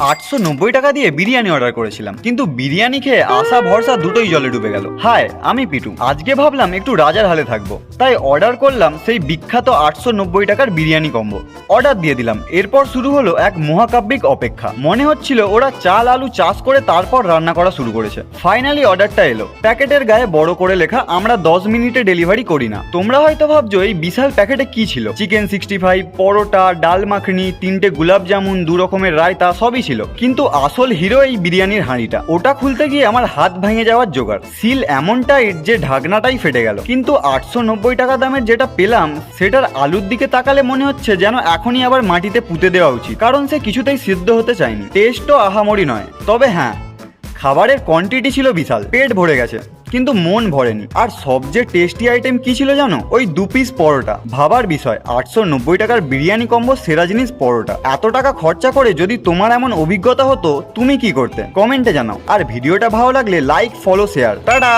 আটশো নব্বই টাকা দিয়ে বিরিয়ানি অর্ডার করেছিলাম। কিন্তু বিরিয়ানি খেয়ে আশা ভরসা দুটোই জলে ডুবে গেল। হায়, আমি পিটু। আজকে ভাবলাম একটু রাজার হালে থাকব। তাই অর্ডার করলাম সেই বিখ্যাত আটশো নব্বই টাকার বিরিয়ানি কম্বো অর্ডার দিয়ে দিলাম। এরপর শুরু হলো এক মহাকাব্যিক অপেক্ষা। মনে হচ্ছিল ওরা চাল আলু চাষ করে তারপর রান্না করা শুরু করেছে। ফাইনালি অর্ডারটা এলো। প্যাকেটের গায়ে বড় করে লেখা, আমরা দশ মিনিটে ডেলিভারি করি না। তোমরা হয়তো ভাবছ, এই বিশাল প্যাকেটে কি ছিল? চিকেন সিক্সটি ফাইভ পরোটা, ডাল মাখনি, তিনটে গুলাব জামুন দু রকমের রায়তা, সবই ছিল। কিন্তু আসল হিরো এই বিরিয়ানির হাঁড়িটা। ওটা খুলতে গিয়ে আমার হাত ভেঙে যাওয়ার জোগাড়। সিল এমন টাইট যে ঢাকনাটাই ফেটে গেল। কিন্তু আটশো নব্বই টাকা দামের যেটা পেলাম, সেটার আলুর দিকে তাকালে মনে হচ্ছে যেন এখনই আবার মাটিতে পুঁতে দেওয়া উচিত। কারণ সে কিছুতেই সিদ্ধ হতে চায়নি। টেস্টও আহামরি নয়। তবে হ্যাঁ খাবারের কোয়ান্টিটি ছিল বিশাল, পেট ভরে গেছে, কিন্তু মন ভরেনি। আর সবচেয়ে টেস্টি আইটেম কি ছিল জানো? ওই দু পিস পরোটা। ভাবার বিষয়, আটশো নব্বই টাকার বিরিয়ানি কম্বো সেরা জিনিস পরোটা। এত টাকা খরচা করে যদি তোমার এমন অভিজ্ঞতা হতো, তুমি কি করতে? কমেন্টে জানাও। আর ভিডিওটা ভালো লাগলে লাইক ফলো শেয়ার টাটা!